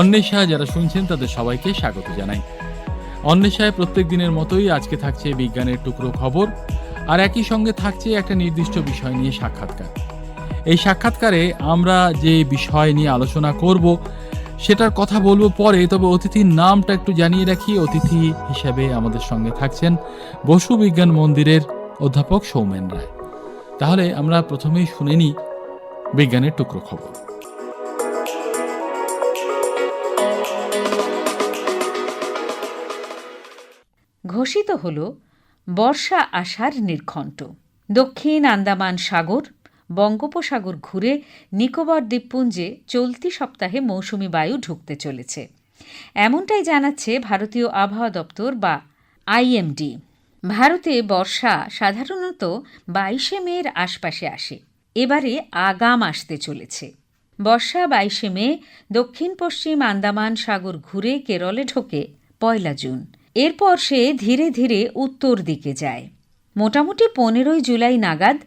অন্বেষা, যারা শুনছেন, তাদের সবাইকে স্বাগত জানাই। অন্বেষায় প্রত্যেক দিনের মতোই আজকে থাকছে বিজ্ঞানের টুকরো খবর, আর একই সঙ্গে থাকছে একটা নির্দিষ্ট বিষয় নিয়ে সাক্ষাৎকার। এই সাক্ষাৎকারে আমরা যে বিষয় নিয়ে আলোচনা করব সেটার কথা বলব পরে, তবে অতিথির নামটা একটু জানিয়ে রাখি। অতিথি হিসেবে আমাদের সঙ্গে থাকছেন বসু বিজ্ঞান মন্দিরের অধ্যাপক সৌমেন রায়। তাহলে আমরা প্রথমেই শুনে নিই বিজ্ঞানের টুকরো খবর। ঘোষিত হল, বর্ষা আসার নির্ঘণ্ট। দক্ষিণ আন্দামান সাগর বঙ্গোপসাগর ঘুরে নিকোবর দ্বীপপুঞ্জে চলতি সপ্তাহে মৌসুমি বায়ু ঢুকতে চলেছে। এমনটাই জানাচ্ছে ভারতীয় আবহাওয়া দপ্তর বা আইএমডি। ভারতে বর্ষা সাধারণত বাইশে মের আশপাশে আসে। এবারে আগাম আসতে চলেছে। বর্ষা বাইশে মে দক্ষিণ পশ্চিম আন্দামান সাগর ঘুরে কেরলে ঢোকে পয়লা জুন। এরপর সে ধীরে ধীরে উত্তর দিকে যায়। মোটামুটি পনেরোই জুলাই নাগাদ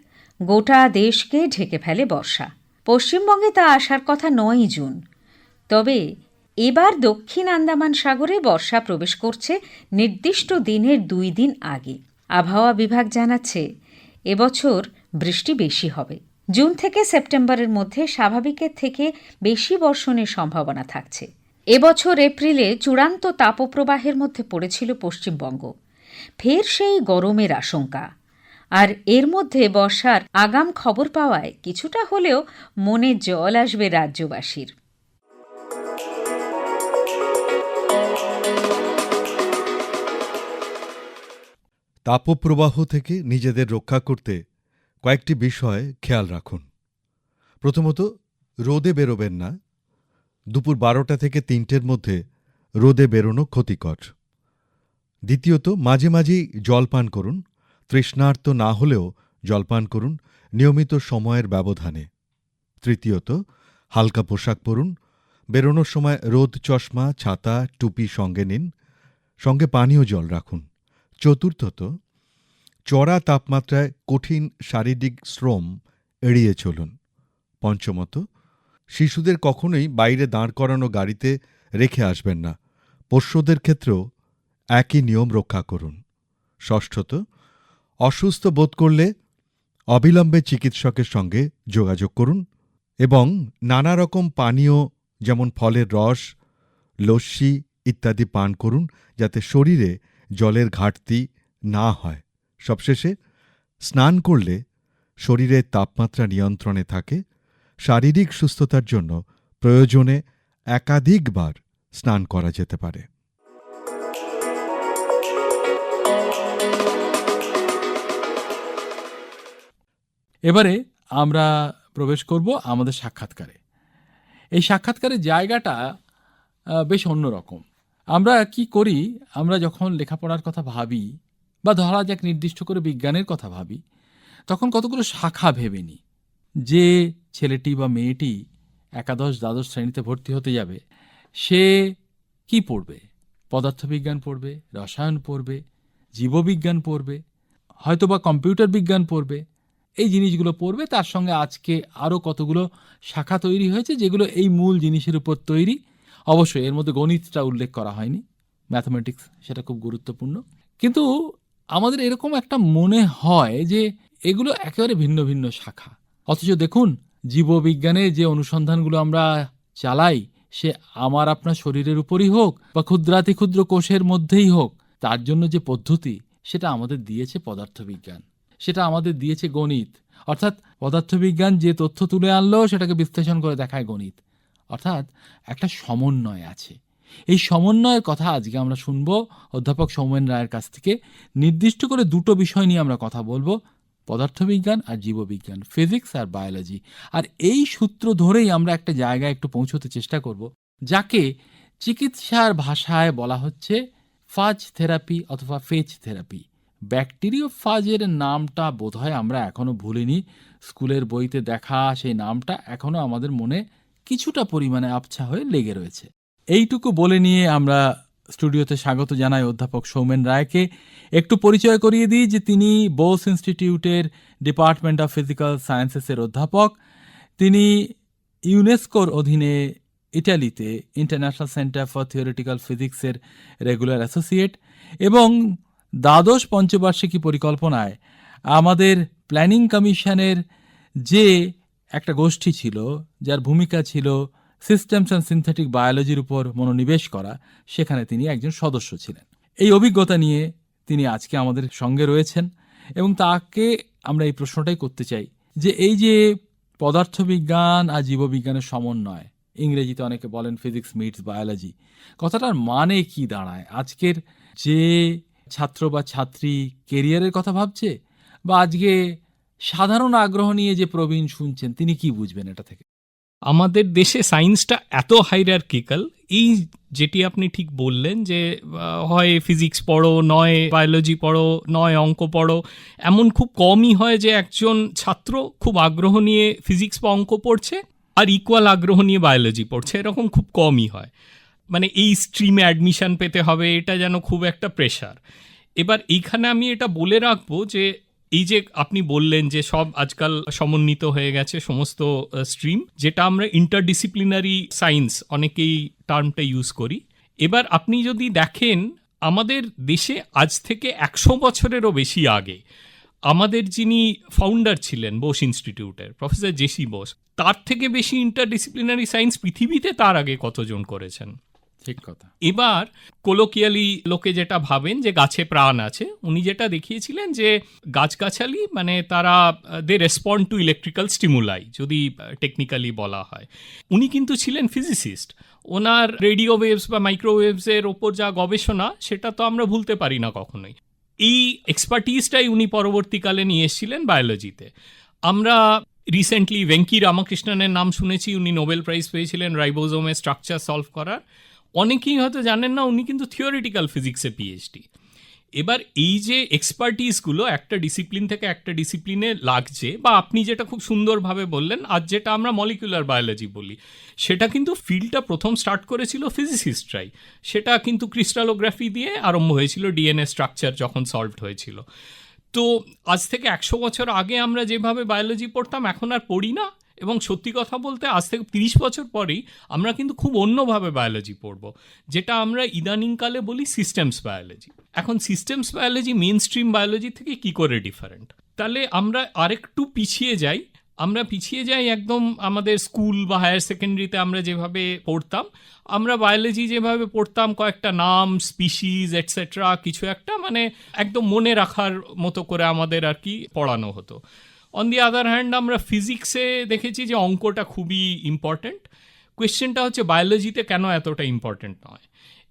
গোটা দেশকে ঢেকে ফেলে বর্ষা। পশ্চিমবঙ্গে তা আসার কথা নয়ই জুন। তবে এবার দক্ষিণ আন্দামান সাগরে বর্ষা প্রবেশ করছে নির্দিষ্ট দিনের দুই দিন আগে। আবহাওয়া বিভাগ জানাচ্ছে, এবছর বৃষ্টি বেশি হবে। জুন থেকে সেপ্টেম্বরের মধ্যে স্বাভাবিকের থেকে বেশি বর্ষণের সম্ভাবনা থাকছে। এবছর এপ্রিলে চূড়ান্ত তাপপ্রবাহের মধ্যে পড়েছিল পশ্চিমবঙ্গ। ফের সেই গরমের আশঙ্কা। আর এর মধ্যে বর্ষার আগাম খবর পাওয়ায় কিছুটা হলেও মনে জল আসবে রাজ্যবাসীর। তাপপ্রবাহ থেকে নিজেদের রক্ষা করতে কয়েকটি বিষয় খেয়াল রাখুন। প্রথমত, রোদে বেরোবেন না। দুপুর বারোটা থেকে তিনটের মধ্যে রোদে বেরোনো ক্ষতিকর। দ্বিতীয়ত, মাঝে মাঝেই জল পান করুন। তৃষ্ণার্ত না হলেও জলপান করুন নিয়মিত সময়ের ব্যবধানে। তৃতীয়ত, হালকা পোশাক পরুন, বেরোনোর সময় রোদ চশমা, ছাতা, টুপি সঙ্গে নিন, সঙ্গে পানীয় জল রাখুন। চতুর্থত, চড়া তাপমাত্রায় কঠিন শারীরিক শ্রম এড়িয়ে চলুন। পঞ্চমত, শিশুদের কখনোই বাইরে দাঁড় করানো গাড়িতে রেখে আসবেন না। পোষ্যদের ক্ষেত্রেও একই নিয়ম রক্ষা করুন। ষষ্ঠত অসুস্থ বোধ করলে অবিলম্বে চিকিৎসকের সঙ্গে যোগাযোগ করুন এবং নানা রকম পানীয় যেমন ফলের রস, লস্যি ইত্যাদি পান করুন যাতে শরীরে জলের ঘাটতি না হয়। সবশেষে স্নান করলে শরীরের তাপমাত্রা নিয়ন্ত্রণে থাকে। শারীরিক সুস্থতার জন্য প্রয়োজনে একাধিকবার স্নান করা যেতে পারে। এবারে আমরা প্রবেশ করব আমাদের সাক্ষাৎকারে। এই সাক্ষাৎকারের জায়গাটা বেশ অন্যরকম। আমরা কি করি? আমরা যখন লেখাপড়ার কথা ভাবি বা ধরা যাক নির্দিষ্ট করে বিজ্ঞানের কথা ভাবি, তখন কতগুলো শাখা ভেবে নিই। যে ছেলেটি বা মেয়েটি একাদশ দ্বাদশ শ্রেণীতে ভর্তি হতে যাবে, সে কি পড়বে? পদার্থবিজ্ঞান পড়বে, রসায়ন পড়বে, জীববিজ্ঞান পড়বে, হয়তোবা কম্পিউটার বিজ্ঞান পড়বে এই জিনিসগুলো পড়বে। তার সঙ্গে আজকে আরও কতগুলো শাখা তৈরি হয়েছে, যেগুলো এই মূল জিনিসের উপর তৈরি। অবশ্যই এর মধ্যে গণিতটা উল্লেখ করা হয়নি। ম্যাথমেটিক্স সেটা খুব গুরুত্বপূর্ণ। কিন্তু আমাদের এরকম একটা মনে হয় যে এগুলো একেবারে ভিন্ন ভিন্ন শাখা। অথচ দেখুন, জীববিজ্ঞানে যে অনুসন্ধানগুলো আমরা চালাই, সে আমার আপনার শরীরের উপরই হোক বা ক্ষুদ্রাতি ক্ষুদ্র কোষের মধ্যেই হোক, তার জন্য যে পদ্ধতি, সেটা আমাদের দিয়েছে পদার্থবিজ্ঞান। সেটা আমাদের দিয়েছে গণিত। অর্থাৎ পদার্থবিজ্ঞান যে তথ্য তুলে আনলো, সেটাকে বিশ্লেষণ করে দেখায় গণিত। অর্থাৎ একটা সমন্বয় আছে। এই সমন্বয়ের কথা আজকে আমরা শুনব। অধ্যাপক সৌমেন রায়ের কাছ থেকে নির্দিষ্ট করে দুটো বিষয় নিয়ে আমরা কথা বলব। পদার্থবিজ্ঞান আর জীববিজ্ঞান, ফিজিক্স আর বায়োলজি। আর এই সূত্র ধরেই আমরা একটা জায়গায় একটু পৌঁছতে চেষ্টা করব, যাকে চিকিৎসার ভাষায় বলা হচ্ছে ফাজ থেরাপি অথবা ফেজ থেরাপি। ব্যাকটেরিও ফাজের নামটা বোধহয় আমরা এখনও ভুলিনি। স্কুলের বইতে দেখা সেই নামটা এখনও আমাদের মনে কিছুটা পরিমাণে আবছা হয়ে লেগে রয়েছে। এইটুকু বলে নিয়ে আমরা স্টুডিওতে স্বাগত জানাই অধ্যাপক সৌমেন রায়কে। একটু পরিচয় করিয়ে দিই যে তিনি বোস ইনস্টিটিউটের ডিপার্টমেন্ট অফ ফিজিক্যাল সায়েন্সেসের অধ্যাপক। তিনি ইউনেস্কোর অধীনে ইটালিতে ইন্টারন্যাশনাল সেন্টার ফর থিওরিটিক্যাল ফিজিক্সের রেগুলার অ্যাসোসিয়েট এবং দ্বাদশ পঞ্চবার্ষিকী পরিকল্পনায় আমাদের প্ল্যানিং কমিশনের যে একটা গোষ্ঠী ছিল, যার ভূমিকা ছিল সিস্টেমস অ্যান্ড সিনথেটিক বায়োলজির উপর মনোনিবেশ করা, সেখানে তিনি একজন সদস্য ছিলেন। এই অভিজ্ঞতা নিয়ে তিনি আজকে আমাদের সঙ্গে রয়েছেন এবং তাকে আমরা এই প্রশ্নটাই করতে চাই যে এই যে পদার্থবিজ্ঞান আর জীববিজ্ঞানের সমন্বয়, ইংরেজিতে অনেকে বলেন ফিজিক্স মিটস বায়োলজি কথাটার মানে কি দাঁড়ায়? আজকের যে ছাত্র বা ছাত্রী কেরিয়ারের কথা ভাবছে? বা আজকে সাধারণ আগ্রহ নিয়ে যে প্রবীণ শুনছেন, তিনি কি বুঝবেন এটা থেকে? আমাদের দেশে সায়েন্সটা এত হাইরার্কিক্যাল এই যেটি আপনি ঠিক বললেন যে হয় ফিজিক্স পড়ো, নয় বায়োলজি পড়ো, নয় অঙ্ক পড়ো, এমন খুব কমই হয় যে একজন ছাত্র খুব আগ্রহ নিয়ে ফিজিক্স বা অঙ্ক পড়ছে, আর ইকুয়াল আগ্রহ নিয়ে বায়োলজি পড়ছে, এরকম খুব কমই হয়। মানে এই স্ট্রিমে অ্যাডমিশন পেতে হবে, এটা যেন খুব একটা প্রেশার এবার এইখানে আমি এটা বলে রাখব যে, এই যে আপনি বললেন যে সব আজকাল সমন্বিত হয়ে গেছে সমস্ত স্ট্রিম যেটা আমরা ইন্টারডিসিপ্লিনারি সায়েন্স অনেকেই টার্মটা ইউজ করি। এবার আপনি যদি দেখেন, আমাদের দেশে আজ থেকে একশো বছরেরও বেশি আগে, আমাদের যিনি ফাউন্ডার ছিলেন বোস ইনস্টিটিউটের প্রফেসর জেসি বোস তার থেকে বেশি ইন্টারডিসিপ্লিনারি সায়েন্স পৃথিবীতে তার আগে কতজন করেছেন? ঠিক কথা। এবার কোলোকিয়ালি লোকে যেটা ভাবেন যে গাছে প্রাণ আছে, উনি যেটা দেখিয়েছিলেন যে গাছগাছালি মানে তারা they respond to electrical stimuli যদি টেকনিক্যালি বলা হয়। উনি কিন্তু ছিলেন ফিজিসিস্ট ওনার রেডিও ওয়েভস বা মাইক্রোওয়েভসের ওপর যা গবেষণা, সেটা তো আমরা ভুলতে পারি না কখনোই। এই এক্সপার্টিসটাই উনি পরবর্তীকালে নিয়ে এসেছিলেন বায়োলজিতে আমরা রিসেন্টলি ভেঙ্কি রামকৃষ্ণনের নাম শুনেছি, উনি নোবেল প্রাইজ পেয়েছিলেন রাইবোজোমের স্ট্রাকচার সলভ করার। অনেকেই হয়তো জানেন না, উনি কিন্তু থিওরিটিক্যাল ফিজিক্সে পিএইচডি এবার এই যে এক্সপার্টিসগুলো একটা ডিসিপ্লিন থেকে একটা ডিসিপ্লিনে লাগছে, বা আপনি যেটা খুব সুন্দরভাবে বললেন আর যেটা আমরা মলিকুলার বায়োলজি বলি, সেটা কিন্তু ফিল্ডটা প্রথম স্টার্ট করেছিল ফিজিসিস্টরাই সেটা কিন্তু ক্রিস্টালোগ্রাফি দিয়ে আরম্ভ হয়েছিল ডিএনএ স্ট্রাকচার যখন সলভড হয়েছিল। তো আজ থেকে একশো বছর আগে আমরা যেভাবে বায়োলজি পড়তাম, এখন আর পড়ি না। এবং সত্যি কথা বলতে আজ থেকে তিরিশ বছর পরেই আমরা কিন্তু খুব অন্যভাবে বায়োলজি পড়ব, যেটা আমরা ইদানিংকালে বলি সিস্টেমস বায়োলজি এখন systems biology main stream biology থেকে কি করে ডিফারেন্ট তাহলে আমরা আরেকটু পিছিয়ে যাই। আমরা পিছিয়ে যাই একদম আমাদের স্কুল বা হায়ার সেকেন্ডারিতে আমরা যেভাবে পড়তাম, আমরা বায়োলজি যেভাবে পড়তাম, কয়েকটা নাম স্পিসিস এটসেট্রা কিছু একটা মানে একদম মনে রাখার মতো করে আমাদের আর কি পড়ানো হতো। অন দি আদার হ্যান্ড আমরা ফিজিক্সে দেখেছি যে অঙ্কটা খুবই ইম্পর্ট্যান্ট কোয়েশ্চেনটা হচ্ছে বায়োলজিতে কেন এতটা ইম্পর্ট্যান্ট নয়?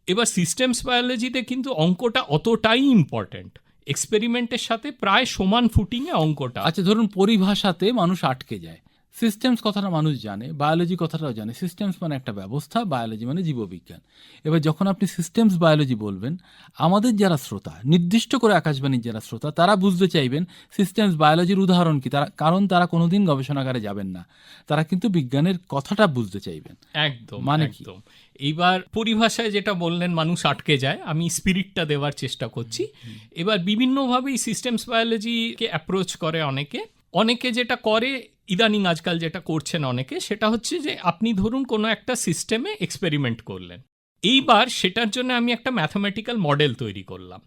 এবার সিস্টেমস বায়োলজিতে কিন্তু অঙ্কটা অতটাই ইম্পর্ট্যান্ট এক্সপেরিমেন্টের সাথে প্রায় সমান ফুটিংয়ে অঙ্কটা। আচ্ছা ধরুন পরিভাষাতে মানুষ আটকে যায়। সিস্টেমস কথাটা মানুষ জানে বায়োলজি কথাটাও জানে। সিস্টেমস মানে একটা ব্যবস্থা বায়োলজি মানে জীববিজ্ঞান। এবার যখন আপনি সিস্টেমস বায়োলজি বলবেন আমাদের যারা শ্রোতা নির্দিষ্ট করে আকাশবাণীর যারা শ্রোতা তারা বুঝতে চাইবেন সিস্টেমস বায়োলজির উদাহরণ কি। তারা কারণ তারা কোনোদিন গবেষণাগারে যাবেন না। তারা কিন্তু বিজ্ঞানের কথাটা বুঝতে চাইবেন। একদম মানে? একদম। এইবার পরিভাষায় যেটা বললেন মানুষ আটকে যায়। আমি স্পিরিটটা দেওয়ার চেষ্টা করছি। এবার বিভিন্নভাবেই সিস্টেমস বায়োলজিকে অ্যাপ্রোচ করে অনেকে। অনেকে যেটা করে ইদানিং আজকাল যেটা করছেন অনেকে সেটা হচ্ছে যে আপনি ধরুন কোনো একটা সিস্টেমে এক্সপেরিমেন্ট করলেন। এইবার সেটার জন্য আমি একটা ম্যাথামেটিক্যাল মডেল তৈরি করলাম।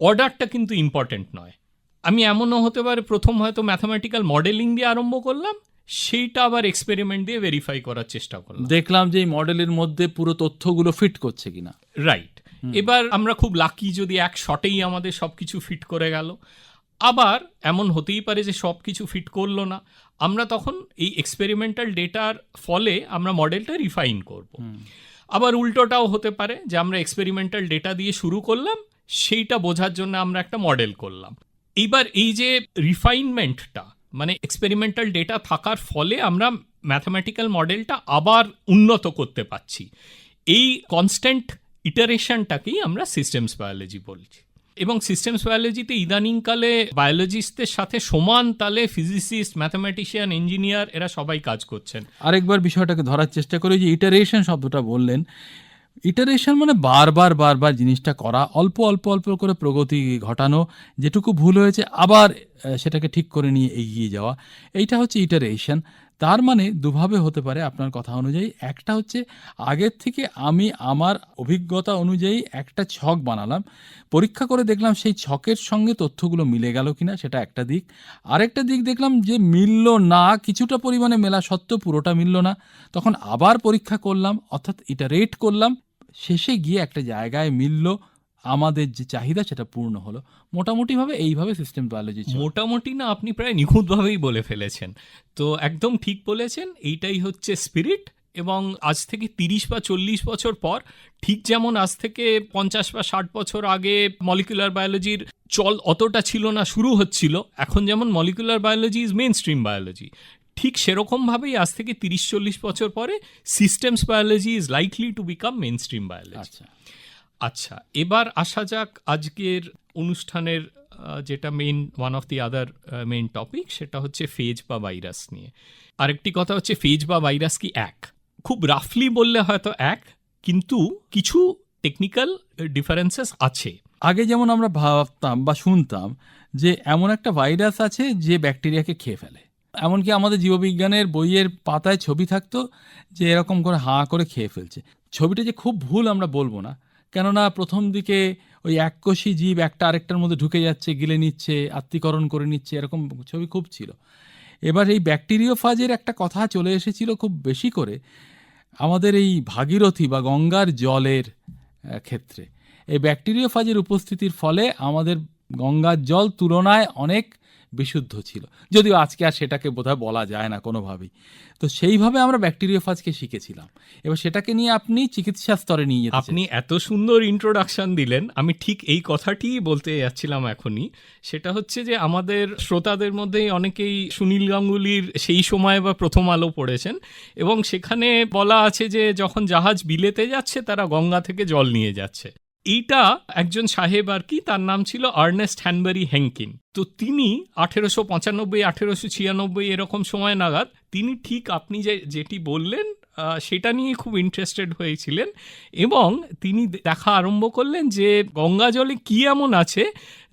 অর্ডারটা কিন্তু ইম্পর্ট্যান্ট নয়। আমি এমনও হতে পারে প্রথম হয়তো ম্যাথামেটিক্যাল মডেলিং দিয়ে আরম্ভ করলাম সেইটা আবার এক্সপেরিমেন্ট দিয়ে ভেরিফাই করার চেষ্টা করলাম। দেখলাম যে এই মডেলের মধ্যে পুরো তথ্যগুলো ফিট করছে কিনা। রাইট এবার আমরা খুব লাকি যদি এক শটেই আমাদের সব কিছু ফিট করে গেল। আবার এমন হতেই পারে যে সব কিছু ফিট করল না। আমরা তখন এই এক্সপেরিমেন্টাল ডেটার ফলে আমরা মডেলটা রিফাইন করব। আবার উল্টোটাও হতে পারে যে আমরা এক্সপেরিমেন্টাল ডেটা দিয়ে শুরু করলাম সেইটা বোঝার জন্য আমরা একটা মডেল করলাম। এইবার এই যে রিফাইনমেন্টটা মানে এক্সপেরিমেন্টাল ডেটা থাকার ফলে আমরা ম্যাথামেটিক্যাল মডেলটা আবার উন্নত করতে পারছি। এই কনস্ট্যান্ট ইটারেশনটাকেই আমরা সিস্টেমস বায়োলজি বলছি। এবং সিস্টেমস বায়োলজিতে ইদানিংকালে বায়োলজিস্টদের সাথে সমান তালে ফিজিসিস্ট ম্যাথামেটিশিয়ান ইঞ্জিনিয়ার এরা সবাই কাজ করছেন। আরেকবার বিষয়টাকে ধরার চেষ্টা করি যে ইটারেশন শব্দটা বললেন। ইটারেশন মানে বারবার বারবার জিনিসটা করা, অল্প অল্প অল্প করে প্রগতি ঘটানো, যেটুকু ভুল হয়েছে আবার সেটাকে ঠিক করে নিয়ে এগিয়ে যাওয়া। এইটা হচ্ছে ইটারেশন তার মানে দুভাবে হতে পারে আপনার কথা অনুযায়ী। একটা হচ্ছে, আগের থেকে আমি আমার অভিজ্ঞতা অনুযায়ী একটা ছক বানালাম, পরীক্ষা করে দেখলাম সেই ছকের সঙ্গে তথ্যগুলো মিলে গেল কিনা, সেটা একটা দিক। আরেকটা দিক দেখলাম যে মিলল না, কিছুটা পরিমাণে মেলা সত্ত্বেও পুরোটা মিলল না। তখন আবার পরীক্ষা করলাম, অর্থাৎ এটা রেট করলাম, শেষে গিয়ে একটা জায়গায় মিলল আমাদের যে চাহিদা সেটা পূর্ণ হলো। মোটামুটিভাবে এইভাবে সিস্টেম বায়োলজি মোটামুটি না আপনি প্রায় নিখুঁতভাবেই বলে ফেলেছেন। তো একদম ঠিক বলেছেন এইটাই হচ্ছে স্পিরিট এবং আজ থেকে তিরিশ বা চল্লিশ বছর পর ঠিক যেমন আজ থেকে পঞ্চাশ বা ষাট বছর আগে মলিকুলার বায়োলজির চল অতটা ছিল না শুরু হচ্ছিল এখন যেমন molecular biology is main stream biology ঠিক সেরকমভাবেই আজ থেকে তিরিশ চল্লিশ বছর পরে systems biology is likely to become main stream biology আচ্ছা এবার আসা যাক আজকের অনুষ্ঠানের যেটা main one of the other main topic সেটা হচ্ছে ফেজ বা ভাইরাস নিয়ে। আরেকটি কথা হচ্ছে ফেজ বা ভাইরাস কি এক? খুব রাফলি বললে হয়তো এক, কিন্তু কিছু টেকনিক্যাল ডিফারেন্সেস আছে। আগে যেমন আমরা ভাবতাম বা শুনতাম যে এমন একটা ভাইরাস আছে যে ব্যাকটেরিয়াকে খেয়ে ফেলে। এমনকি আমাদের জীববিজ্ঞানের বইয়ের পাতায় ছবি থাকতো যে এরকম করে হাঁ করে খেয়ে ফেলছে। ছবিটা যে খুব ভুল আমরা বলব না কেননা প্রথম দিকে ওই এককোষী জীব একটা আরেকটার মধ্যে ঢুকে যাচ্ছে, গিলে নিচ্ছে, আত্মীকরণ করে নিচ্ছে, এরকম ছবি খুব ছিল। এবার এই ব্যাকটেরিওফাজের একটা কথা চলে এসেছিল খুব বেশি করে আমাদের এই ভাগীরথী বা গঙ্গার জলের ক্ষেত্রে। এই ব্যাকটেরিওফাজের উপস্থিতির ফলে আমাদের গঙ্গার জল তুলনায় অনেক বিশুদ্ধ ছিল। যদিও আজকে আর সেটাকে বোধহয় বলা যায় না কোনোভাবেই। তো সেইভাবে আমরা ব্যাকটেরিওফাজকে শিখেছিলাম। এবার সেটাকে নিয়ে আপনি চিকিৎসা স্তরে নিয়ে আপনি এত সুন্দর ইন্ট্রোডাকশন দিলেন আমি ঠিক এই কথাটিই বলতে যাচ্ছিলাম এখনই। সেটা হচ্ছে যে আমাদের শ্রোতাদের মধ্যেই অনেকেই সুনীল গাঙ্গুলির সেই সময় বা প্রথম আলো পড়েছেন এবং সেখানে বলা আছে যে যখন জাহাজ বিলেতে যাচ্ছে তারা গঙ্গা থেকে জল নিয়ে যাচ্ছে। এইটা একজন সাহেব আর কি, তার নাম ছিল আর্নেস্ট হ্যানবারি হ্যাঙ্কিন তো তিনি আঠেরোশো পঁচানব্বই, আঠেরোশো ছিয়ানব্বই এরকম সময় নাগাদ, তিনি ঠিক আপনি যে, যেটি বললেন সেটা নিয়ে খুব ইন্টারেস্টেড হয়েছিলেন এবং তিনি দেখা আরম্ভ করলেন যে গঙ্গা জলে কী এমন আছে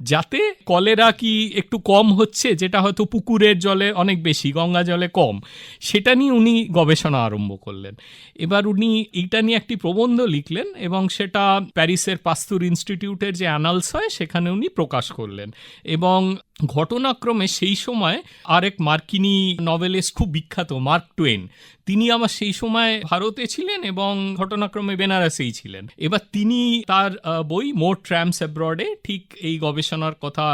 যাতে কলেরা কি একটু কম হচ্ছে, যেটা হয়তো পুকুরের জলে অনেক বেশি, গঙ্গা জলে কম, সেটা নিয়ে উনি গবেষণা আরম্ভ করলেন। এবার উনি এইটা নিয়ে একটি প্রবন্ধ লিখলেন এবং সেটা প্যারিসের পাস্তুর ইনস্টিটিউটের যে অ্যানালস হয়, সেখানে উনি প্রকাশ করলেন। এবং ঘটনাক্রমে সেই সময় আরেক মার্কিনী নভেলিস্ট, খুব বিখ্যাত, মার্ক টুয়েন, তিনি আমার সেই সময় ভারতে ছিলেন এবং ঘটনাক্রমে বেনারসেই ছিলেন। এবার তিনি তার বই, মোর ট্র্যাম্পস অ্যাব্রডে ঠিক এই গবেষণার কথা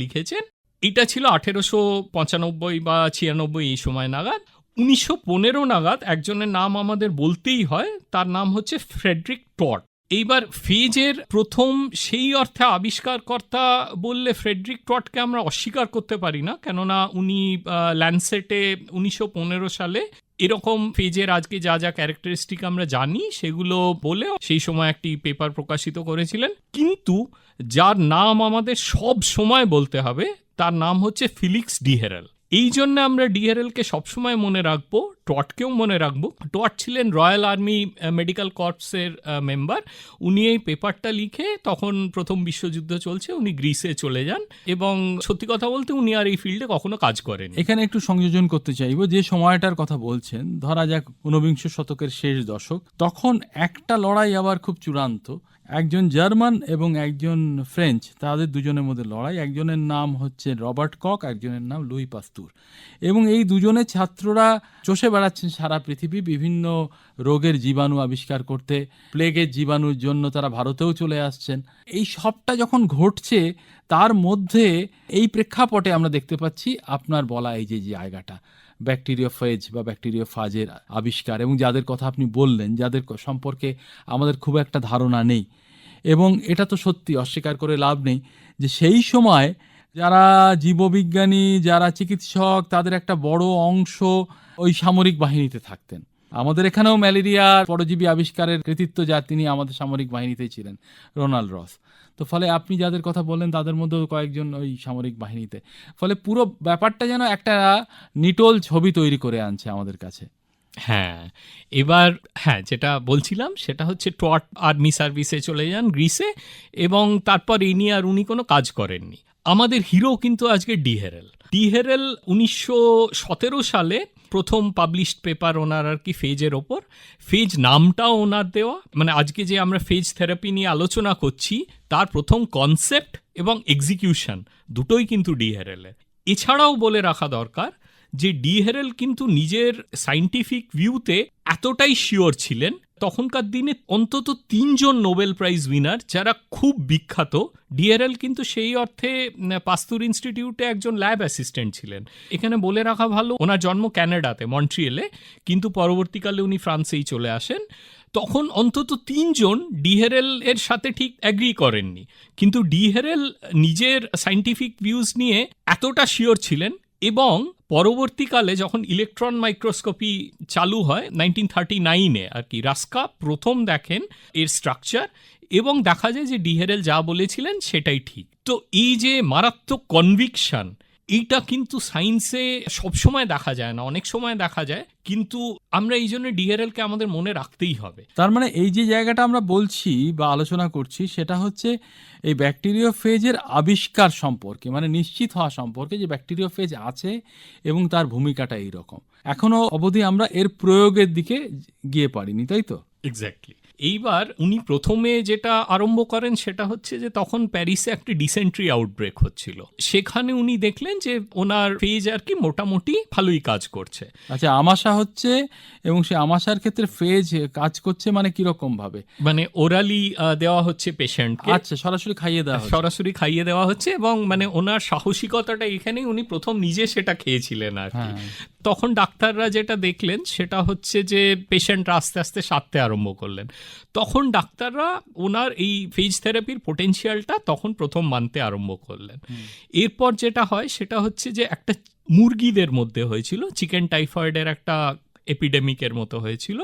লিখেছেন। এটা ছিল আঠেরোশো পঁচানব্বই বা ছিয়ানব্বই এই সময় নাগাদ। উনিশশো পনেরো নাগাদ একজনের নাম আমাদের বলতেই হয়, তার নাম হচ্ছে ফ্রেডরিক টট এইবার ফেজের প্রথম সেই অর্থে আবিষ্কারকর্তা বললে ফ্রেডরিক টটকে আমরা অস্বীকার করতে পারি না, কেননা উনি ল্যান্ডসেটে উনিশশো পনেরো সালে এরকম ফেজের আজকে যা যা ক্যারেক্টারিস্টিক আমরা জানি, সেগুলো বলে সেই সময় একটি পেপার প্রকাশিত করেছিলেন। কিন্তু যার নাম আমাদের সব সময় বলতে হবে, তার নাম হচ্ছে ফিলিক্স ডিহেরাল এই জন্য আমরা ডিহেরেলকে সবসময় মনে রাখব টটকেও মনে রাখব। টট ছিলেন রয়্যাল আর্মি মেডিকেল কর্পসের মেম্বার উনি এই পেপারটা লিখে তখন প্রথম বিশ্বযুদ্ধ চলছে, উনি গ্রিসে চলে যান এবং সত্যি কথা বলতে উনি আর এই ফিল্ডে কখনো কাজ করেন এখানে একটু সংযোজন করতে চাইব, যে সময়টার কথা বলছেন, ধরা যাক ঊনবিংশ শতকের শেষ দশক, তখন একটা লড়াই আবার খুব চূড়ান্ত। একজন জার্মান এবং একজন ফ্রেঞ্চ, তাদের দুজনের মধ্যে লড়াই। একজনের নাম হচ্ছে রবার্ট কক, একজনের নাম লুই পাস্তুর। এবং এই দুজনের ছাত্ররা চষে বেড়াচ্ছেন সারা পৃথিবী বিভিন্ন রোগের জীবাণু আবিষ্কার করতে, প্লেগের জীবাণুর জন্য তারা ভারতেও চলে আসছেন। এই সবটা যখন ঘটছে, তার মধ্যে এই প্রেক্ষাপটে আমরা দেখতে পাচ্ছি আপনার বলা এই যে জায়গাটা, ব্যাকটেরিয়া ফেজ বা ব্যাকটেরিওফাজের আবিষ্কার এবং যাদের কথা আপনি বললেন, যাদের সম্পর্কে আমাদের খুব একটা ধারণা নেই। এবং এটা তো সত্যি, অস্বীকার করে লাভ নেই যে সেই সময় যারা জীববিজ্ঞানী, যারা চিকিৎসক, তাদের একটা বড় অংশ ওই সামরিক বাহিনীতে থাকতেন। আমাদের এখানেও ম্যালেরিয়ার পরজীবী আবিষ্কারের কৃতিত্ব যা তিনি আমাদের সামরিক বাহিনীতেই ছিলেন, রোনাল্ড রস। তো ফলে আপনি যাদের কথা বললেন, তাদের মধ্যেও কয়েকজন ওই সামরিক বাহিনীতে। ফলে পুরো ব্যাপারটা যেন একটা নিটোল ছবি তৈরি করে আনছে আমাদের কাছে। হ্যাঁ এবার হ্যাঁ যেটা বলছিলাম সেটা হচ্ছে টট আর্মি সার্ভিসে চলে যান গ্রিসে এবং তারপর ইনি আর উনি কোনো কাজ করেননি। আমাদের হিরো কিন্তু আজকে ডিহেরেল ডিহেরেল উনিশশো সতেরো সালে প্রথম পাবলিশড পেপার ওনার আর কি ফেজের ওপর। ফেজ নামটাও ওনার দেওয়া। মানে আজকে যে আমরা ফেজ থেরাপি নিয়ে আলোচনা করছি, তার প্রথম কনসেপ্ট এবং এক্সিকিউশন দুটোই কিন্তু ডিহেরেলের এছাড়াও বলে রাখা দরকার যে ডি হেরেল কিন্তু নিজের সাইন্টিফিক ভিউতে এতটাই শিওর ছিলেন তখনকার দিনে অন্তত তিনজন নোবেল প্রাইজ উইনার যারা খুব বিখ্যাত। ডিআরএল কিন্তু সেই অর্থে পাস্তুর ইনস্টিটিউটে একজন ল্যাব অ্যাসিস্ট্যান্ট ছিলেন। এখানে বলে রাখা ভালো, ওনার জন্ম ক্যানাডাতে, মন্ট্রিয়েলে, কিন্তু পরবর্তীকালে উনি ফ্রান্সেই চলে আসেন। তখন অন্তত তিনজন ডিহেরেল এর সাথে ঠিক অ্যাগ্রি করেননি। কিন্তু ডিহেরেল নিজের সাইন্টিফিক ভিউজ নিয়ে এতটা শিওর ছিলেন এবং পরবর্তীকালে যখন ইলেকট্রন মাইক্রোস্কোপি চালু হয় নাইনটিন থার্টি নাইনে আর কি, রাস্কা প্রথম দেখেন এর স্ট্রাকচার এবং দেখা যায় যে ডিহেরেল যা বলেছিলেন সেটাই ঠিক। তো এই যে মারাত্মক কনভিকশন এইটা কিন্তু সায়েন্সে সবসময় দেখা যায় না অনেক সময় দেখা যায় কিন্তু আমরা এই জন্য ডিহেরেলকে আমাদের মনে রাখতেই হবে। তার মানে এই যে জায়গাটা আমরা বলছি বা আলোচনা করছি সেটা হচ্ছে এই ব্যাকটেরিয়া ফেজের আবিষ্কার সম্পর্কে মানে নিশ্চিত হওয়া সম্পর্কে যে ব্যাকটেরিয়া ফেজ আছে এবং তার ভূমিকাটা এই রকম এখনও অবধি আমরা এর প্রয়োগের দিকে গিয়ে পারিনি তাই তো? এক্স্যাক্টলি এইবার উনি প্রথমে যেটা আরম্ভ করেন সেটা হচ্ছে যে তখন প্যারিসে একটা ডিসেন্ট্রি আউটব্রেক হচ্ছিল। সেখানে উনি দেখলেন যে ওনার ফেজ আর কি মোটামুটি ভালোই কাজ করছে। আচ্ছা আমাশা হচ্ছে এবং সে আমাশার ক্ষেত্রে ফেজ কাজ করছে মানে কীরকম ভাবে? মানে ওরালি দেওয়া হচ্ছে পেশেন্টকে। আচ্ছা সরাসরি খাইয়ে দেওয়া সরাসরি খাইয়ে দেওয়া হচ্ছে এবং মানে ওনার সাহসিকতাটা এখানেই উনি প্রথম নিজে সেটা খেয়েছিলেন আর কি। হ্যাঁ। তখন ডাক্তাররা যেটা দেখলেন সেটা হচ্ছে যে পেশেন্টরা আস্তে আস্তে সারতে আরম্ভ করলেন। তখন ডাক্তাররা ওনার এই ফেজ থেরাপির পোটেনশিয়ালটা তখন প্রথম মানতে আরম্ভ করলেন। এরপর যেটা হয় সেটা হচ্ছে যে একটা মুরগিদের মধ্যে হয়েছিল চিকেন টাইফয়েডের একটা এপিডেমিকের মতো হয়েছিল।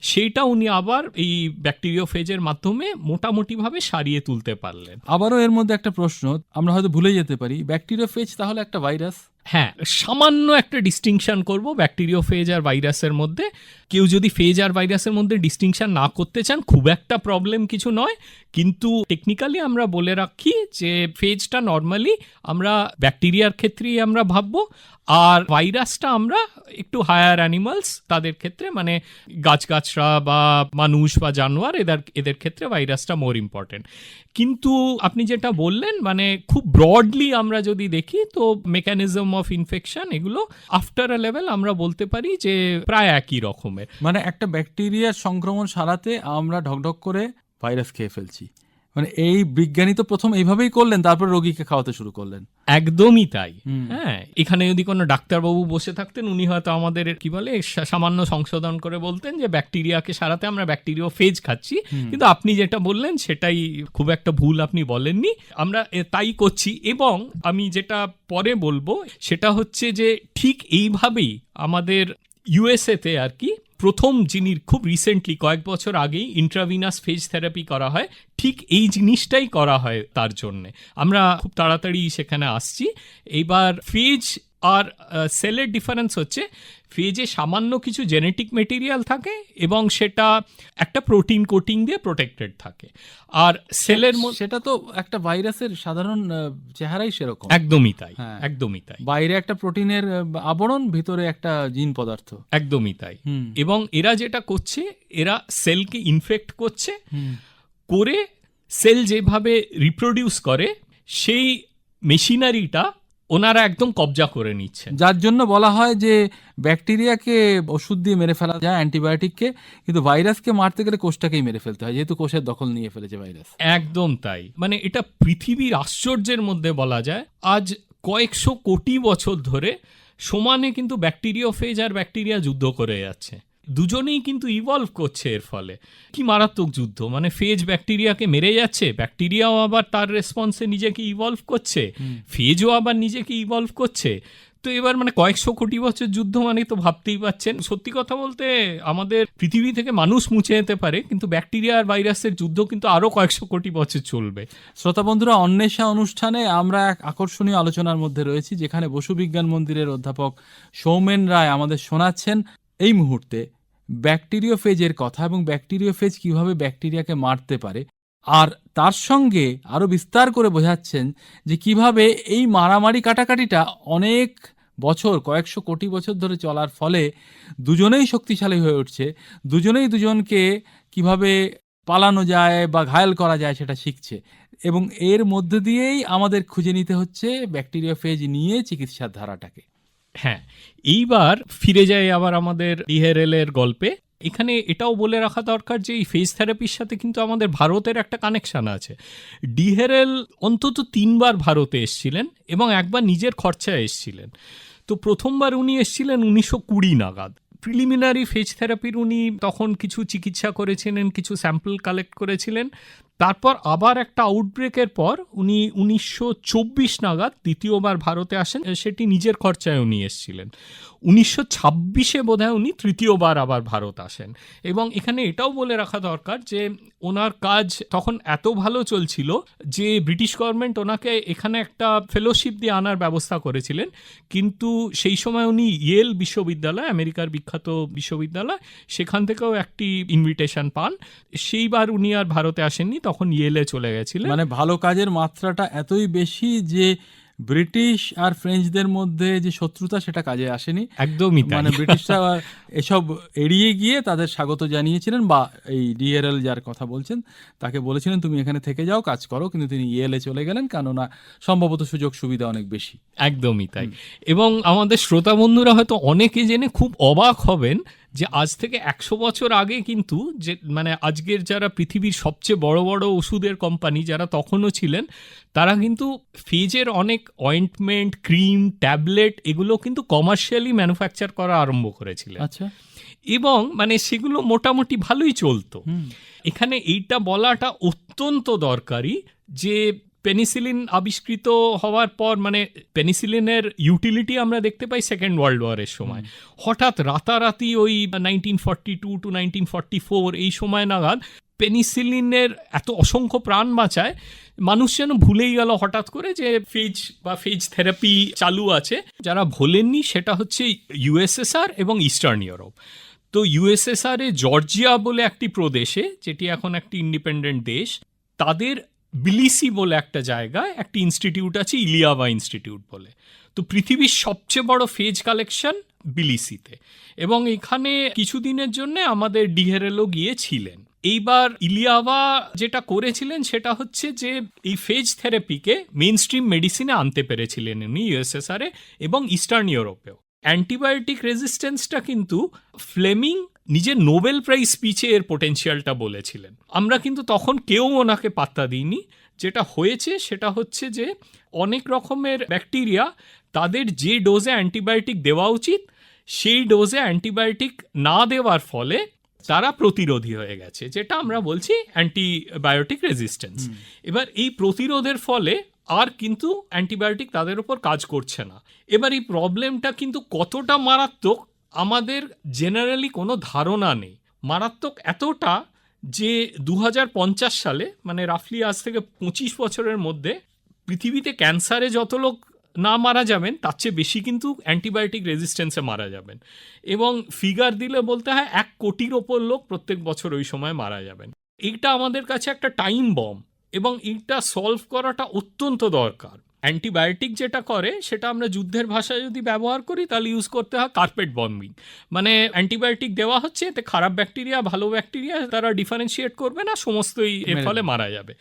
সেইটা উনি আবার এই ব্যাকটেরিয়া ফেজের মাধ্যমে মোটামুটিভাবে সারিয়ে তুলতে পারলেন। আবারও এর মধ্যে একটা প্রশ্ন আমরা হয়তো ভুলে যেতে পারি ব্যাকটেরিয়া ফেজ তাহলে একটা ভাইরাস হ্যাঁ সামান্য একটা ডিস্টিংশন করব ব্যাকটেরিওফেজ আর ভাইরাসের মধ্যে। কেউ যদি ফেজ আর ভাইরাসের মধ্যে ডিস্টিংশন না করতে চান, খুব একটা প্রবলেম কিছু নয়। কিন্তু টেকনিক্যালি আমরা বলে রাখি যে ফেজটা নর্মালি আমরা ব্যাকটেরিয়ার ক্ষেত্রেই আমরা ভাববো, আর ভাইরাসটা আমরা একটু হায়ার অ্যানিমালস তাদের ক্ষেত্রে মানে গাছগাছরা বা মানুষ বা জানোয়ার, এদের এদের ক্ষেত্রে ভাইরাসটা মোর ইম্পর্টেন্ট কিন্তু আপনি যেটা বললেন মানে খুব ব্রডলি আমরা যদি দেখি, তো মেকানিজম অফ ইনফেকশন এগুলো আফটার আ লেভেল আমরা বলতে পারি যে প্রায় একই রকমের। মানে একটা ব্যাকটেরিয়ার সংক্রমণ সারাতে আমরা ঢকঢক করে ভাইরাস খেয়ে ফেলছি। মানে এই বিজ্ঞানী তো প্রথম এইভাবেই করলেন তারপর রোগীকে খাওয়াতে শুরু করলেন। একদমই তাই। হ্যাঁ এখানে যদি কোনো ডাক্তারবাবু বসে থাকতেন উনি হয়তো আমাদের কি বলে সামান্য সংশোধন করে বলতেন যে ব্যাকটেরিয়াকে সারাতে আমরা ব্যাকটেরিয়া ফেজ খাচ্ছি। কিন্তু আপনি যেটা বললেন সেটাই খুব একটা ভুল আপনি বলেননি। আমরা তাই করছি এবং আমি যেটা পরে বলব সেটা হচ্ছে যে ঠিক এইভাবেই আমাদের ইউএসএতে আর কি প্রথম যিনি খুব রিসেন্টলি কয়েক বছর আগেই ইন্ট্রাভিনাস ফেজ থেরাপি করা হয়, ঠিক এই জিনিসটাই করা হয় তার জন্যে। আমরা খুব তাড়াতাড়ি সেখানে আসছি। এইবার ফেজ আর সেলের ডিফারেন্স হচ্ছে ফেজে সামান্য কিছু জেনেটিক মেটেরিয়াল থাকে এবং সেটা একটা প্রোটিন কোটিং দিয়ে প্রোটেক্টেড থাকে। আর সেলের মধ্যে সেটা তো একটা ভাইরাসের সাধারণ চেহারাই সেরকম। একদমই তাই হ্যাঁ। একদমই তাই। বাইরে একটা প্রোটিনের আবরণ ভিতরে একটা জিন পদার্থ। একদমই তাই। এবং এরা যেটা করছে এরা সেলকে ইনফেক্ট করছে করে সেল যেভাবে রিপ্রোডিউস করে সেই মেশিনারিটা ওনারা একদম কবজা করে নিচ্ছেন যার জন্য বলা হয় যে ব্যাকটেরিয়াকে ওষুধ দিয়ে মেরে ফেলা যায় অ্যান্টিবায়োটিককে কিন্তু ভাইরাসকে মারতে গেলে কোষটাকেই মেরে ফেলতে হয় যেহেতু কোষের দখল নিয়ে ফেলেছে ভাইরাস। একদম তাই। মানে এটা পৃথিবীর আশ্চর্যের মধ্যে বলা যায় আজ কয়েকশো কোটি বছর ধরে সমানে কিন্তু ব্যাকটেরিয়া ফেজ আর ব্যাকটেরিয়া যুদ্ধ করে যাচ্ছে। দুজনেই কিন্তু ইভলভ করছে এর ফলে। কি মারাত্মক যুদ্ধ মানে ফেজ ব্যাকটেরিয়াকে মেরে যাচ্ছে ব্যাকটেরিয়াও আবার তার রেসপন্সে নিজেকে ইভলভ করছে ফেজও আবার নিজেকে ইভলভ করছে। তো এবার মানে কয়েকশো কোটি বছর যুদ্ধ মানে তো ভাবতেই পাচ্ছেন। সত্যি কথা বলতে আমাদের পৃথিবী থেকে মানুষ মুছে যেতে পারে কিন্তু ব্যাকটেরিয়া আর ভাইরাসের যুদ্ধ কিন্তু আরও কয়েকশো কোটি বছর চলবে। শ্রোতা বন্ধুরা অন্বেষা অনুষ্ঠানে আমরা এক আকর্ষণীয় আলোচনার মধ্যে রয়েছি যেখানে বসু বিজ্ঞান মন্দিরের অধ্যাপক সৌমেন রায় আমাদের শোনাচ্ছেন। এই মুহূর্তে ব্যাকটেরিওফেজের কথা এবং ব্যাকটেরিওফেজ কীভাবে ব্যাকটেরিয়াকে মারতে পারে আর তার সঙ্গে আরও বিস্তার করে বোঝাচ্ছেন যে কীভাবে এই মারামারি কাটাকাটিটা অনেক বছর, কয়েকশো কোটি বছর ধরে চলার ফলে দুজনেই শক্তিশালী হয়ে উঠছে। দুজনেই দুজনকে কীভাবে পালানো যায় বা ঘায়াল করা যায় সেটা শিখছে এবং এর মধ্যে দিয়েই আমাদের খুঁজে নিতে হচ্ছে ব্যাকটেরিয়া ফেজ নিয়ে চিকিৎসার ধারাটাকে। হ্যাঁ এইবার ফিরে যাই আবার আমাদের ডিহেরেল এর গল্পে। এখানে এটাও বলে রাখা দরকার যে এই ফেজ থেরাপির সাথে কিন্তু আমাদের ভারতের একটা কানেকশন আছে। ডিহেরেল অন্তত তিনবার ভারতে এসছিলেন এবং একবার নিজের খরচায় এসছিলেন। তো প্রথমবার উনি এসছিলেন উনিশশো কুড়ি নাগাদ। প্রিলিমিনারি ফেজ থেরাপির উনি তখন কিছু চিকিৎসা করেছিলেন, কিছু স্যাম্পল কালেক্ট করেছিলেন। তারপর আবার একটা আউটব্রেকের পর উনি উনিশশো চব্বিশ নাগাদ দ্বিতীয়বার ভারতে আসেন। সেটি নিজের খরচায় উনি এসেছিলেন। উনিশশো ছাব্বিশে বোধহয় উনি তৃতীয়বার আবার ভারত আসেন। এবং এখানে এটাও বলে রাখা দরকার যে, ওনার কাজ তখন এত ভালো চলছিল যে, ব্রিটিশ গভর্নমেন্ট ওনাকে এখানে একটা ফেলোশিপ দিয়ে আনার ব্যবস্থা করেছিলেন। কিন্তু সেই সময় উনি ইয়েল বিশ্ববিদ্যালয়, আমেরিকার বিখ্যাত বিশ্ববিদ্যালয়, সেখান থেকেও একটি ইনভিটেশন পান। সেইবার উনি আর ভারতে আসেননি। তখন ইয়েলে চলে গেছিলেন মানে ভালো কাজের মাত্রাটা এতই বেশি যে ব্রিটিশ আর ফ্রেঞ্চদের মধ্যে যে শত্রুতা সেটা কাজে আসেনি। একদমই মানে ব্রিটিশরা এসব এড়িয়ে গিয়ে তাদের স্বাগত জানিয়েছিলেন বা এই ডিএরএল যার কথা বলছেন তাকে বলেছিলেন তুমি এখানে থেকে যাও কাজ করো। কিন্তু তিনি ইয়েলে চলে গেলেন কেননা সম্ভবত সুযোগ সুবিধা অনেক বেশি। একদমই তাই। এবং আমাদের শ্রোতা বন্ধুরা হয়তো অনেকে জেনে খুব অবাক হবেন যে আজ থেকে একশো বছর আগে কিন্তু যে মানে আজকের যারা পৃথিবীর সবচেয়ে বড় বড় ওষুধের কোম্পানি যারা তখনও ছিলেন তারা কিন্তু ফেজের অনেক অয়েন্টমেন্ট ক্রিম ট্যাবলেট এগুলো কিন্তু কমার্শিয়ালি ম্যানুফ্যাকচার করা আরম্ভ করেছিলেন। আচ্ছা। এবং মানে সেগুলো মোটামুটি ভালোই চলতো। এখানে এইটা বলাটা অত্যন্ত দরকারি যে পেনিসিলিন আবিষ্কৃত হওয়ার পর মানে পেনিসিলিনের ইউটিলিটি আমরা দেখতে পাই সেকেন্ড ওয়ার্ল্ড ওয়ারের সময়। হঠাৎ রাতারাতি ওই nineteen forty two to nineteen forty four এই সময় নাগাদ পেনিসিলিনের এত অসংখ্য প্রাণ বাঁচায়, মানুষ যেন ভুলেই গেল হঠাৎ করে যে ফেজ বা ফেজ থেরাপি চালু আছে। যারা ভোলেননি সেটা হচ্ছে ইউএসএসআর এবং ইস্টার্ন ইউরোপ। তো ইউএসএসআর জর্জিয়া বলে একটি প্রদেশে, যেটি এখন একটি ইন্ডিপেন্ডেন্ট দেশ, তাদের বিলিসি বলে একটা জায়গায় একটি ইনস্টিটিউট আছে ইলিয়াবা ইনস্টিটিউট বলে। তো পৃথিবীর সবচেয়ে বড় ফেজ কালেকশন বিলিসিতে। এবং এখানে কিছুদিনের জন্য আমাদের ডিহেরেলও গিয়েছিলেন। এইবার ইলিয়াবা যেটা করেছিলেন সেটা হচ্ছে যে, এই ফেজ থেরাপিকে মেন স্ট্রিম মেডিসিনে আনতে পেরেছিলেন উনি ইউএসএসআরে এবং ইস্টার্ন ইউরোপেও। অ্যান্টিবায়োটিক রেজিস্ট্যান্সটা কিন্তু ফ্লেমিং নিজের নোবেল প্রাইজ স্পিচে এর পোটেনশিয়ালটা বলেছিলেন। আমরা কিন্তু তখন কেউ ওনাকে পাত্তা দিইনি। যেটা হয়েছে সেটা হচ্ছে যে অনেক রকমের ব্যাকটেরিয়া তাদের যে ডোজে অ্যান্টিবায়োটিক দেওয়া উচিত সেই ডোজে অ্যান্টিবায়োটিক না দেওয়ার ফলে তারা প্রতিরোধী হয়ে গেছে যেটা আমরা বলছি অ্যান্টিবায়োটিক রেজিস্ট্যান্স এবার এই প্রতিরোধের ফলে আর কিন্তু অ্যান্টিবায়োটিক তাদের উপর কাজ করছে না। এবার এই প্রবলেমটা কিন্তু কতটা মারাত্মক আমাদের জেনারেলি কোনো ধারণা নেই। মারাত্মক এতটা যে দু হাজার পঞ্চাশ সালে মানে রাফলি আজ থেকে পঁচিশ বছরের মধ্যে পৃথিবীতে ক্যান্সারে যত লোক না মারা যাবেন, তার চেয়ে বেশি কিন্তু অ্যান্টিবায়োটিক রেজিস্ট্যান্সে মারা যাবেন। এবং ফিগার দিলে বলতে হয় এক কোটির ওপর লোক প্রত্যেক বছর ওই সময় মারা যাবেন। এইটা আমাদের কাছে একটা টাইম বম এবং এইটা সলভ করাটা অত্যন্ত দরকার। অ্যান্টিবায়োটিক যেটা করে সেটা আমরা যুদ্ধের ভাষায় যদি ব্যবহার করি তাহলে ইউজ করতে হয় কার্পেট বম্বিং মানে অ্যান্টিবায়োটিক দেওয়া হচ্ছে এতে খারাপ ব্যাকটেরিয়া ভালো ব্যাকটেরিয়া তারা ডিফারেন্সিয়েট করবে না সমস্তই এর ফলে মারা যাবে।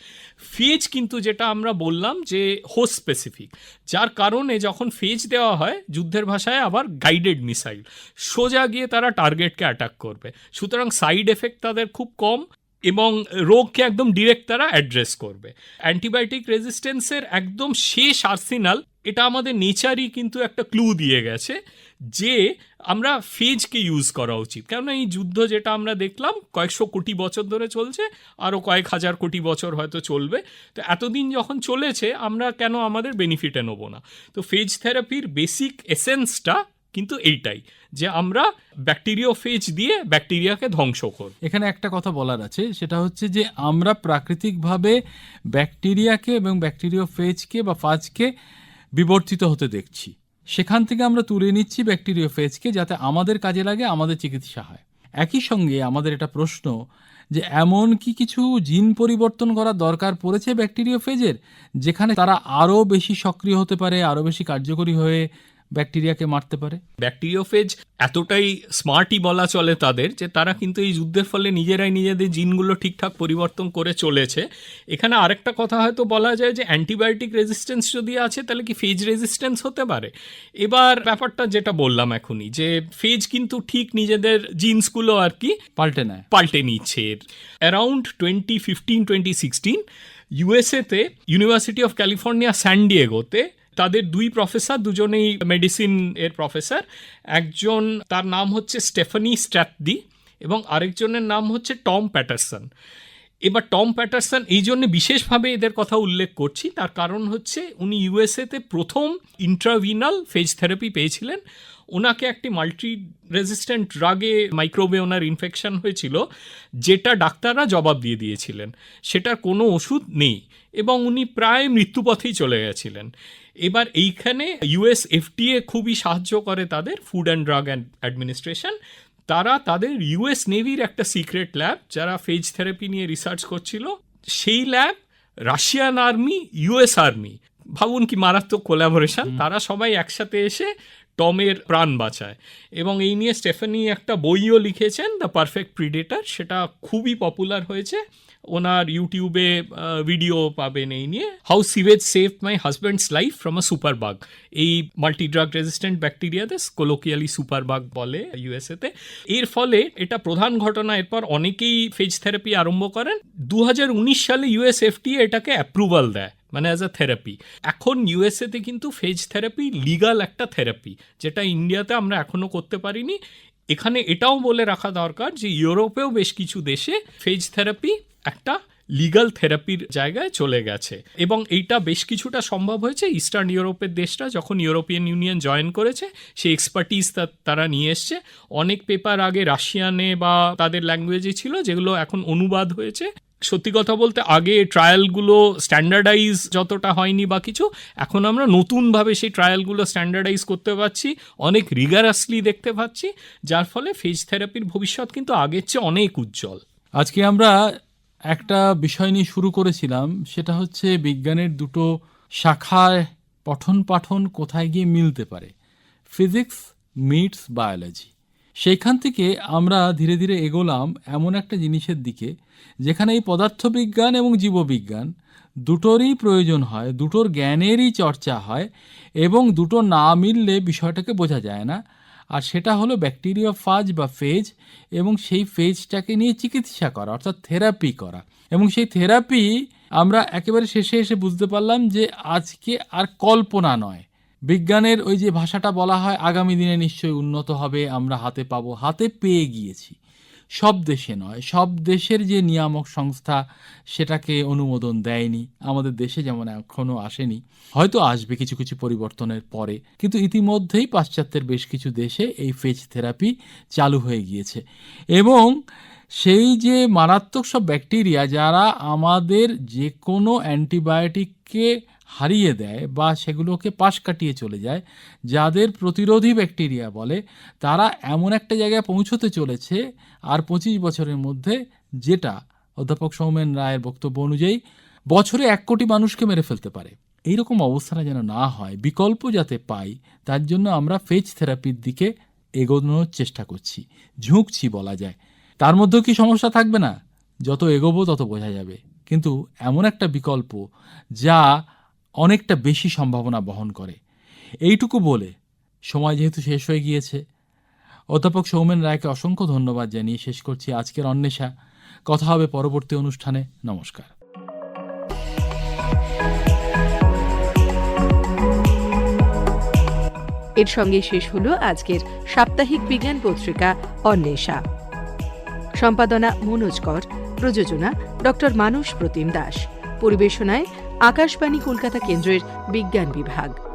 ফেজ কিন্তু যেটা আমরা বললাম যে হোস্ট স্পেসিফিক যার কারণে যখন ফেজ দেওয়া হয় যুদ্ধের ভাষায় আবার গাইডেড মিসাইল সোজা গিয়ে তারা টার্গেটকে অ্যাটাক করবে। সুতরাং সাইড এফেক্ট তাদের খুব কম এবং রোগকে একদম ডিরেক্ট তারা অ্যাড্রেস করবে। অ্যান্টিবায়োটিক রেজিস্ট্যান্সের একদম শেষ আর্সিনাল এটা আমাদের নেচারই কিন্তু একটা ক্লু দিয়ে গেছে যে আমরা ফেজকে ইউজ করা উচিত। কেননা এই যুদ্ধ যেটা আমরা দেখলাম, কয়েকশো কোটি বছর ধরে চলছে আরও কয়েক হাজার কোটি বছর হয়তো চলবে। তো এতদিন যখন চলেছে, আমরা কেন আমাদের বেনিফিটে নেব না? তো ফেজ থেরাপির বেসিক এসেন্সটা কিন্তু এইটাই, যে আমরা ব্যাকটেরিও ফেজ দিয়ে ব্যাকটেরিয়াকে ধ্বংস করব এখানে একটা কথা বলার আছে, সেটা হচ্ছে যে আমরা প্রাকৃতিকভাবে ব্যাকটেরিয়াকে এবং ব্যাকটেরিওফেজকে বা ফাজকে বিবর্তিত হতে দেখছি। সেখান থেকে আমরা তুলে নিচ্ছি ব্যাকটেরিওফেজকে যাতে আমাদের কাজে লাগে, আমাদের চিকিৎসা হয়। একই সঙ্গে আমাদের এটা প্রশ্ন, যে এমন কি কিছু জিন পরিবর্তন করার দরকার পড়েছে ব্যাকটেরিওফেজের যেখানে তারা আরও বেশি সক্রিয় হতে পারে, আরও বেশি কার্যকরী হয়ে ব্যাকটেরিয়াকে মারতে পারে। ব্যাকটেরিওফেজ এতটাই স্মার্টই বলা চলে তাদের যে তারা কিন্তু এই যুদ্ধের ফলে নিজেরাই নিজেদের জিনগুলো ঠিকঠাক পরিবর্তন করে চলেছে। এখানে আরেকটা কথা হয়তো বলা যায় যে অ্যান্টিবায়োটিক রেজিস্ট্যান্স যদি আছে তাহলে কি ফেজ রেজিস্ট্যান্স হতে পারে? এবার ব্যাপারটা যেটা বললাম এখনই যে ফেজ কিন্তু ঠিক নিজেদের জিন্সগুলো আর কি পাল্টে নেয়। পাল্টে নিচ্ছে। Around twenty fifteen twenty sixteen ইউএসএতে university of California San স্যান্ডিয়েগোতে তাদের দুই প্রফেসর, দুজনেই মেডিসিন এর প্রফেসর একজন তার নাম হচ্ছে স্টেফানি স্ট্র্যাপদি এবং আরেকজনের নাম হচ্ছে টম প্যাটারসন এবার টম প্যাটারসন এই জন্য বিশেষভাবে এদের কথা উল্লেখ করছি, তার কারণ হচ্ছে উনি ইউএসএতে প্রথম ইন্ট্রাভিনাল ফেজ থেরাপি পেয়েছিলেন। ওনাকে একটি মাল্টি রেজিস্ট্যান্ট ড্রাগে মাইক্রোবে ওনার ইনফেকশন হয়েছিল যেটা ডাক্তাররা জবাব দিয়ে দিয়েছিলেন। সেটার কোনো ওষুধ নেই এবং উনি প্রায় মৃত্যুপথেই চলে গেছিলেন। এবার এইখানে ইউএস এফটিএ খুবই সাহায্য করে তাদের ফুড অ্যান্ড ড্রাগ অ্যাডমিনিস্ট্রেশন তারা তাদের ইউএস নেভির একটা সিক্রেট ল্যাব যারা ফেজ থেরাপি নিয়ে রিসার্চ করছিল সেই lab Russian army US army ভাবুন কি মারাত্মক কোলাবোরেশন তারা সবাই একসাথে এসে টমের প্রাণ বাঁচায়। এবং এই নিয়ে স্টেফানি একটা বইও লিখেছেন, দ্য পারফেক্ট প্রিডেটার। সেটা খুবই পপুলার হয়েছে। ওনার ইউটিউবে ভিডিও পাবেন এই নিয়ে। How sewage save my husband's life from a super bug এই মাল্টি ড্রাগ রেজিস্ট্যান্ট ব্যাকটেরিয়াতে কোলোকিয়ালি সুপার বাগ বলে ইউএসএতে। এর ফলে এটা প্রধান ঘটনা। এরপর অনেকেই ফেজ থেরাপি আরম্ভ করেন। দু হাজার উনিশ সালে ইউএস এফটিএ এটাকে অ্যাপ্রুভাল দেয়। মানে অ্যাজ আ থেরাপি এখন ইউএসএতে কিন্তু ফেজ থেরাপি লিগাল একটা থেরাপি যেটা ইন্ডিয়াতে আমরা এখনও করতে পারিনি। এখানে এটাও বলে রাখা দরকার যে ইউরোপেও বেশ কিছু দেশে ফেজ থেরাপি একটা লিগাল থেরাপির জায়গায় চলে গেছে। এবং এইটা বেশ কিছুটা সম্ভব হয়েছে। ইস্টার্ন ইউরোপের দেশটা যখন ইউরোপিয়ান ইউনিয়ন জয়েন করেছে সেই এক্সপার্টিস তারা নিয়ে এসছে। অনেক পেপার আগে রাশিয়ানে বা তাদের ল্যাঙ্গুয়েজে ছিল, যেগুলো এখন অনুবাদ হয়েছে। সত্যি কথা বলতে আগে ট্রায়ালগুলো স্ট্যান্ডার্ডাইজ যতটা হয়নি বা কিছু, এখন আমরা নতুনভাবে সেই ট্রায়ালগুলো স্ট্যান্ডার্ডাইজ করতে পারছি, অনেক রিগারাসলি দেখতে পাচ্ছি, যার ফলে ফেজ থেরাপির ভবিষ্যৎ কিন্তু আগের চেয়ে অনেক উজ্জ্বল। আজকে আমরা একটা বিষয় নিয়ে শুরু করেছিলাম, সেটা হচ্ছে বিজ্ঞানের দুটো শাখায় পঠন পাঠন কোথায় গিয়ে মিলতে পারে ফিজিক্স মিটস বায়োলজি সেইখান থেকে আমরা ধীরে ধীরে এগোলাম এমন একটা জিনিসের দিকে, যেখানে এই পদার্থবিজ্ঞান এবং জীববিজ্ঞান দুটোরই প্রয়োজন হয়, দুটোর জ্ঞানেরই চর্চা হয় এবং দুটো না মিললে বিষয়টাকে বোঝা যায় না। আর সেটা হলো ব্যাকটেরিয়া ফাজ বা ফেজ এবং সেই ফেজটাকে নিয়ে চিকিৎসা করা, অর্থাৎ থেরাপি করা। এবং সেই থেরাপি আমরা একেবারে শেষে এসে বুঝতে পারলাম যে আজকে আর কল্পনা নয়। বিজ্ঞানের ওই যে ভাষাটা বলা হয়, আগামী দিনে নিশ্চয়ই উন্নত হবে, আমরা হাতে পাবো, হাতে পেয়ে গিয়েছি। সব দেশে নয়, সব দেশের যে নিয়ামক সংস্থা, সেটাকে অনুমোদন দেয়নি। আমাদের দেশে যেমন এখনও আসেনি, হয়তো আসবে কিছু কিছু পরিবর্তনের পরে। কিন্তু ইতিমধ্যেই পাশ্চাত্যের বেশ কিছু দেশে এই ফেজ থেরাপি চালু হয়ে গিয়েছে। এবং সেই যে মারাত্মক সব ব্যাকটেরিয়া, যারা আমাদের যে কোনো অ্যান্টিবায়োটিককে হারিয়ে দেয় বা সেগুলোকে পাশ কাটিয়ে চলে যায়, যাদের প্রতিরোধী ব্যাকটেরিয়া বলে, তারা এমন একটা জায়গায় পৌঁছতে চলেছে আর পঁচিশ বছরের মধ্যে যেটা অধ্যাপক সৌমেন রায়ের বক্তব্য অনুযায়ী বছরে এক কোটি মানুষকে মেরে ফেলতে পারে। এইরকম অবস্থাটা যেন না হয়, বিকল্প যাতে পাই, তার জন্য আমরা ফেজ থেরাপির দিকে এগোনোর চেষ্টা করছি, ঝুঁকছি বলা যায়। তার মধ্যেও কি সমস্যা থাকবে না? যত এগোবো তত বোঝা যাবে। কিন্তু এমন একটা বিকল্প যা অনেকটা বেশি সম্ভাবনা বহন করে। এইটুকু বলে সময় যেহেতু শেষ হয়ে গিয়েছে, অধ্যাপক সৌমেন রায়কে অসংখ্য ধন্যবাদ জানিয়ে শেষ করছি আজকের অন্বেষা। কথা হবে পরবর্তী অনুষ্ঠানে। নমস্কার। এর সঙ্গে শেষ হলো আজকের সাপ্তাহিক বিজ্ঞান পত্রিকা অন্বেষা। সম্পাদনা মনোজ কর, প্রযোজনা ডক্টর মানস প্রতিম দাস। পরিবেশনায় আকাশবাণী কলকাতা কেন্দ্রের বিজ্ঞান বিভাগ।